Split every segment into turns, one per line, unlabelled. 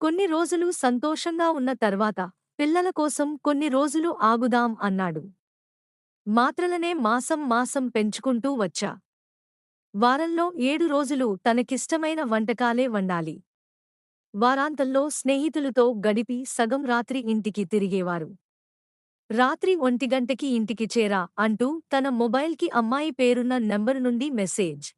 కొన్ని రోజులు సంతోషంగా ఉన్న తర్వాత పిల్లల కోసం కొన్ని రోజులు ఆగుదాం అన్నాడు. మాత్రలనే మాసం మాసం పెంచుకుంటూ వచ్చా. వారంలో ఏడు రోజులు తనకిష్టమైన వంటకాలే వండాలి. వారాంతంలో స్నేహితులతో గడిపి సగం రాత్రి ఇంటికి తిరిగేవారు. రాత్రి ఒంటిగంటకి ఇంటికి చేరా అంటూ తన మొబైల్కి అమ్మాయి పేరున్న నెంబరు నుండి మెసేజ్.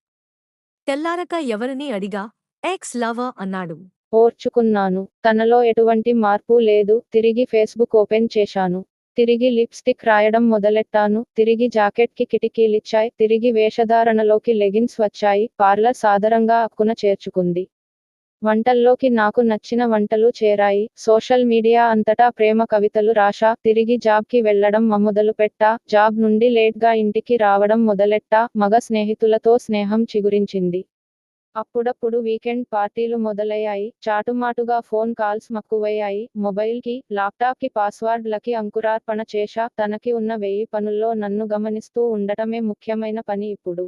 తెల్లారక ఎవరిని అడిగా ఎక్స్ లవర్ అన్నాడు.
ఓర్చుకున్నాను. తనలో ఎటువంటి మార్పు లేదు. తిరిగి ఫేస్బుక్ ఓపెన్ చేశాను. తిరిగి లిప్స్టిక్ రాయడం మొదలెట్టాను. తిరిగి జాకెట్కి కిటికీలిచ్చాయి. తిరిగి వేషధారణలోకి లెగిన్స్ వచ్చాయి. పార్లర్ సాదరంగా అక్కున చేర్చుకుంది. వంటల్లోకి నాకు నచ్చిన వంటలు చేరాయి. సోషల్ మీడియా అంతటా ప్రేమ కవితలు రాశా. తిరిగి జాబ్కి వెళ్ళడం మొదలు పెట్టా జాబ్ నుండి లేట్గా ఇంటికి రావడం మొదలెట్టా. మగ స్నేహితులతో స్నేహం చిగురించింది. అప్పుడప్పుడు వీకెండ్ పార్టీలు మొదలయ్యాయి. చాటుమాటుగా ఫోన్ కాల్స్ మక్కువయ్యాయి. మొబైల్కి ల్యాప్టాప్కి పాస్వర్డ్లకి అంకురార్పణ చేశా. తనకి ఉన్న వెయ్యి పనుల్లో నన్ను గమనిస్తూ ఉండటమే ముఖ్యమైన పని ఇప్పుడు.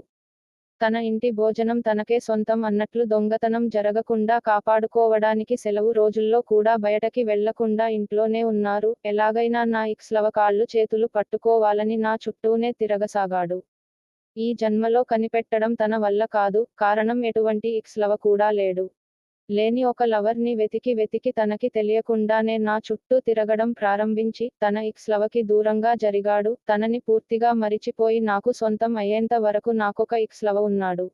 తన ఇంటి భోజనం తనకే సొంతం అన్నట్లు దొంగతనం జరగకుండా కాపాడుకోవడానికి సెలవు రోజుల్లో కూడా బయటకి వెళ్ళకుండా ఇంట్లోనే ఉన్నారు. ఎలాగైనా నా ఇక్స్లవ కాళ్ళు చేతులు పట్టుకోవాలని నా చుట్టూనే తిరగసాగాడు. ఈ జన్మలో కనిపెట్టడం తన వల్ల కాదు కారణం ఎటువంటి ఇక్స్లవ కూడా లేడు. లేని ఒక లవర్ని వెతికి వెతికి తనకి తెలియకుండానే నా చుట్టూ తిరగడం ప్రారంభించి తన ఇక్స్లవకి దూరంగా జరిగాడు తనని పూర్తిగా మరిచిపోయి నాకు సొంతం అయ్యేంత వరకు నాకొక ఇక్స్లవ ఉన్నాడు.